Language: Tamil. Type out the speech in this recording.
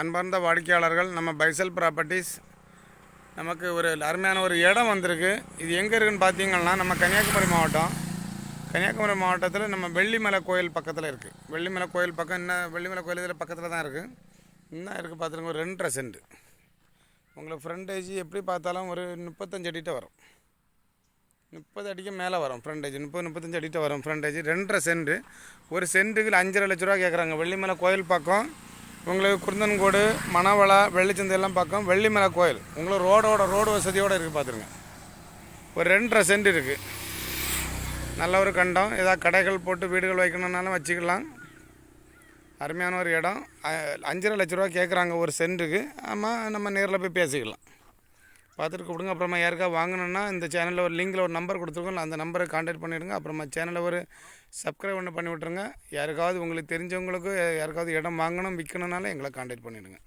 அன்பார்ந்த வாடிக்கையாளர்கள் நம்ம பைசல் ப்ராப்பர்ட்டிஸ் நமக்கு ஒரு அருமையான ஒரு இடம் வந்திருக்கு. இது எங்கே இருக்குன்னு பார்த்தீங்கன்னா நம்ம கன்னியாகுமரி மாவட்டம். கன்னியாகுமரி மாவட்டத்தில் நம்ம வெள்ளிமலை கோயில் பக்கத்தில் இருக்குது வெள்ளிமலை கோயில் பக்கம் இன்னும் வெள்ளிமலை கோயில் இதில் பக்கத்தில் தான் இருக்குது இன்னும் இருக்குது பார்த்துருங்க ஒரு ரெண்டரை சென்ட். உங்களுக்கு ஃப்ரண்டேஜ் எப்படி பார்த்தாலும் ஒரு முப்பத்தஞ்சு அடிகிட்ட வரும். முப்பது அடிக்கு மேலே வரும் ஃப்ரண்டேஜ் முப்பது முப்பத்தஞ்சு அடிகிட்ட வரும் ஃப்ரண்டேஜ் ரெண்டரை சென்ட். ஒரு சென்ட்டுக்கு அஞ்சரை லட்ச ரூபா கேட்குறாங்க வெள்ளிமலை கோயில் பக்கம் உங்களுக்கு குருந்தன்கோடு மணவளா வெள்ளிச்சந்தை எல்லாம் பக்கம் வெள்ளிமலை கோயில். உங்களுக்கு ரோடோட ரோடு வசதியோடு இருக்குது பார்த்துருங்க ஒரு ரெண்டரை சென்ட் இருக்குது நல்ல ஒரு கண்டம். ஏதாவது கடைகள் போட்டு வீடுகள் வைக்கணுன்னாலும் வச்சுக்கலாம். அருமையான ஒரு இடம். அஞ்சரை லட்ச ரூபா கேட்குறாங்க ஒரு சென்ட்டுக்கு. ஆமாம் நம்ம நேரில் போய் பேசிக்கலாம். பார்த்துட்டு கூப்பிடுங்க. அப்புறமா யாருக்கா வாங்கணுன்னா இந்த சேனலில் ஒரு லிங்கில் ஒரு நம்பர் கொடுத்துருக்கோம் அந்த நம்பரை காண்டாக்ட் பண்ணிவிடுங்க அப்புறமா சேனலில் ஒரு சப்ஸ்கிரைப் ஒன்று பண்ணி விட்ருங்க யாருக்காவது உங்களுக்கு தெரிஞ்சவங்களுக்கு யாருக்காவது இடம் வாங்கணும் விற்கணுன்னாலும் எங்களை காண்டாக்ட் பண்ணிவிடுங்க